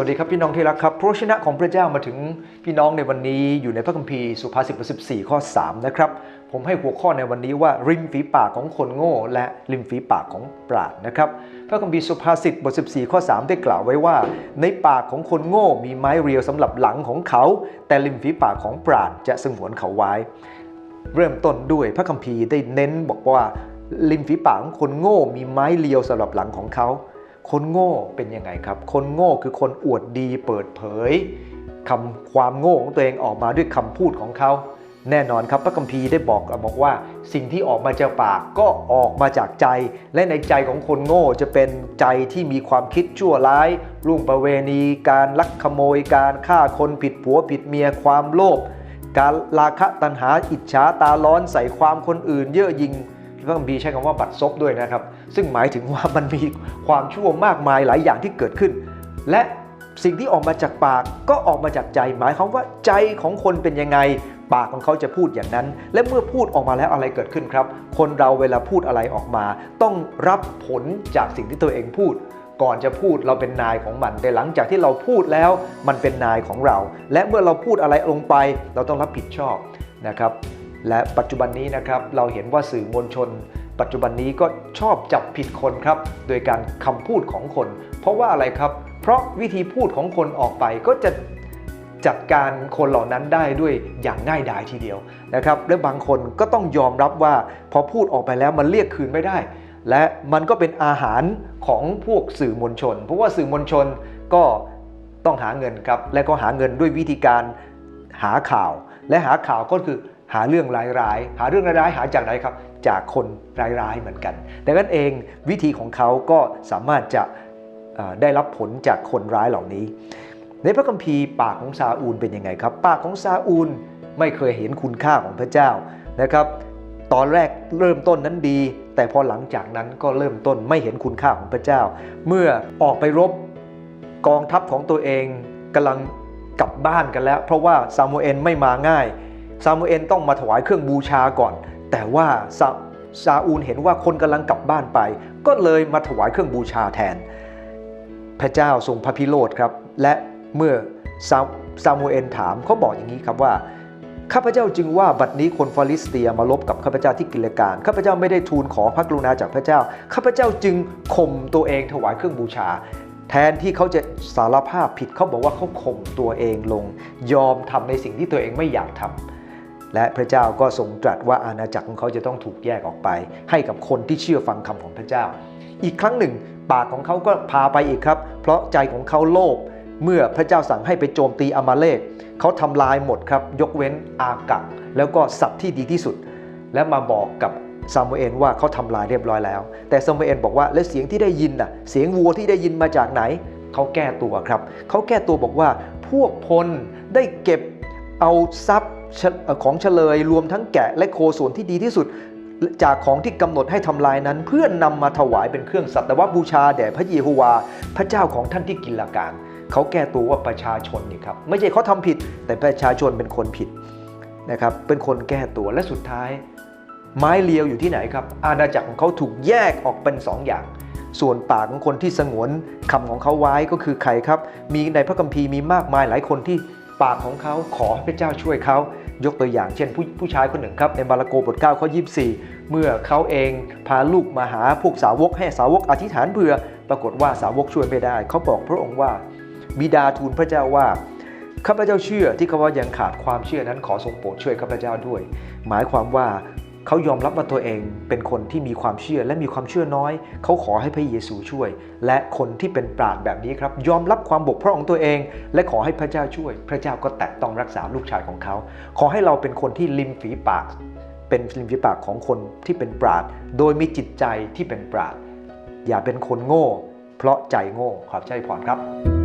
วัสดีครับพี่น้องที่รักครับพระวจนะของพระเจ้ามาถึงพี่น้องในวันนี้อยู่ในพระคัมภีร์สุภาษิตบท14ข้อ3นะครับผมให้หัวข้อในวันนี้ว่าริมฝีปากของคนโง่ และริมฝีปากของปราดนะครับพระคัมภีร์สุภาษิตบท14ข้อ3ได้กล่าวไว้ว่า ในปากของคนโง่มีไม้เรียวสำหรับหลังของเขา แต่ริมฝีปากของปราดจะสงวนเขาไว้ เริ่มต้นด้วยพระคัมภีร์ได้เน้นบอกว่าริมฝีปากของคนโง่มีไม้เลียวสำหรับหลังของเขา คนโง่เป็นยังไงครับ คนโง่คือคนอวดดีเปิดเผยคำความโง่ของตัวเองออกมาด้วยคำพูดของเขา แน่นอนครับพระคัมภีร์ได้บอกบอกว่า สิ่งที่ออกมาจากปากก็ออกมาจากใจ และในใจของคนโง่จะเป็นใจที่มีความคิดชั่วร้ายล่วงประเวณี การลักขโมยการฆ่าคนผิดผัวผิดเมียความโลภการราคะตัณหาอิจฉาตาร้อนใส่ความคนอื่น เย่อหยิ่ง พระคัมภีร์ใช้คำว่าบัดซบด้วยนะครับ ซึ่งหมายถึงว่ามันมีความชั่วมากมายหลายอย่างที่เกิดขึ้น และสิ่งที่ออกมาจากปากก็ออกมาจากใจ หมายความว่าใจของคนเป็นยังไง ปากของเขาจะพูดอย่างนั้น และเมื่อพูดออกมาแล้วอะไรเกิดขึ้นครับ คนเราเวลาพูดอะไรออกมา ต้องรับผลจากสิ่งที่ตัวเองพูด ก่อนจะพูดเราเป็นนายของมัน แต่หลังจากที่เราพูดแล้ว มันเป็นนายของเรา และเมื่อเราพูดอะไรลงไป เราต้องรับผิดชอบนะครับ และปัจจุบันนี้นะครับเราเห็นว่าสื่อมวลชน ปัจจุบันนี้ก็ชอบจับผิดคนครับ โดยการคำพูดของคน เพราะว่าอะไรครับ เพราะวิธีพูดของคนออกไปก็จะจัดการคนเหล่านั้นได้ด้วยอย่างง่ายดายทีเดียวนะครับและบางคนก็ต้องยอมรับว่าพอพูดออกไปแล้วมันเรียกคืนไม่ได้ และมันก็เป็นอาหารของพวกสื่อมวลชน เพราะว่าสื่อมวลชนก็ต้องหาเงินครับและก็หาเงินด้วยวิธีการหาข่าว และหาข่าวก็คือ หาเรื่องร้ายๆ หาเรื่องร้ายๆ หาจากไหนครับ จากคนร้ายๆ เหมือนกันดังนั้นเองวิธีของเขาก็สามารถจะได้รับผลจากคนร้ายเหล่านี้ ในพระคัมภีร์ปากของซาอูลเป็นยังไงครับ ปากของซาอูลไม่เคยเห็นคุณค่าของพระเจ้านะครับ ตอนแรกเริ่มต้นนั้นดี แต่พอหลังจากนั้นก็เริ่มต้นไม่เห็นคุณค่าของพระเจ้า เมื่อออกไปรบกองทัพของตัวเองกำลังกลับบ้านกันแล้ว เพราะว่าซามูเอลไม่มาง่าย ซามูเอลต้องมาถวายเครื่องบูชาก่อน แต่ว่าซาซาอูลเห็นว่าคนกำลังกลับบ้านไป ก็เลยมาถวายเครื่องบูชาแทน พระเจ้าทรงพระพิโรธครับ และเมื่อซาซามูเอลถามเขาบอกอย่างนี้ครับว่าข้าพเจ้าจึงว่าบัดนี้คนฟาลิสเตียมาลบกับข้าพเจ้าที่กิลการข้าพเจ้าไม่ได้ทูลขอพระกรุณาจากพระเจ้าข้าพเจ้าจึงข่มตัวเองถวายเครื่องบูชา แทนที่เขาจะสารภาพผิดเขาบอกว่าเขาข่มตัวเองลง ยอมทำในสิ่งที่ตัวเองไม่อยากทำ และพระเจ้าก็ทรงตรัสว่าอาณาจักรของเขาจะต้องถูกแยกออกไป ให้กับคนที่เชื่อฟังคำของพระเจ้า อีกครั้งหนึ่ง ปากของเขาก็พาไปอีกครับ เพราะใจของเขาโลภเมื่อพระเจ้าสั่งให้ไปโจมตีอามาเลกเขาทำลายหมดครับ ยกเว้นอากักแล้วก็สัตว์ที่ดีที่สุด และมาบอกกับซามูเอลว่าเขาทำลายเรียบร้อยแล้ว แต่ซามูเอลบอกว่าแล้วเสียงที่ได้ยินน่ะเสียงวัวที่ได้ยินมาจากไหนเขาแก้ตัวครับเขาแก้ตัวบอกว่าพวกพลได้เก็บ เอาทรัพย์ของเฉลยรวมทั้งแกะและโคส่วนที่ดีที่สุด จากของที่กำหนดให้ทำลายนั้น เพื่อนำมาถวายเป็นเครื่องสัตวบูชาแด่พระเยโฮวา พระเจ้าของท่านที่กินลาการเขาแก้ตัวว่าประชาชนนี่ครับไม่ใช่เขาทำผิด แต่ประชาชนเป็นคนผิดนะครับเป็นคนแก้ตัวและสุดท้าย ไม้เลียวอยู่ที่ไหนครับ อาณาจักรของเขาถูกแยกออกเป็นสองอย่าง ส่วนปากของคนที่สงวนคำของเขาไว้ก็คือใครครับ มีในพระคัมภีร์มีมากมายหลายคนที่ ปากของเขาขอให้พระเจ้าช่วยเขา ยกตัวอย่างเช่นผู้ผู้ชายคนหนึ่งครับ ในมาระโกบท9ข้อ24 เมื่อเขาเองพาลูกมาหาพวกสาวกให้สาวกอธิษฐานเผื่อ ปรากฏว่าสาวกช่วยไม่ได้ เขาบอกพระองค์ว่า บิดาทูลพระเจ้าว่าข้าพเจ้าเชื่อที่เขาว่ายังขาดความเชื่อนั้นขอทรงโปรดช่วยข้าพเจ้าด้วย หมายความว่า เขายอมรับว่าตัวเองเป็นคนที่มีความเชื่อและมีความเชื่อน้อย เขาขอให้พระเยซูช่วย และคนที่เป็นปราดแบบนี้ครับ ยอมรับความบกพร่องของตัวเอง และขอให้พระเจ้าช่วย พระเจ้าก็แตะต้องรักษาลูกชายของเขา ขอให้เราเป็นคนที่ริมฝีปาก เป็นริมฝีปากของคนที่เป็นปราด โดยมีจิตใจที่เป็นปราด อย่าเป็นคนโง่ เพราะใจโง่ขอบใจพรครับ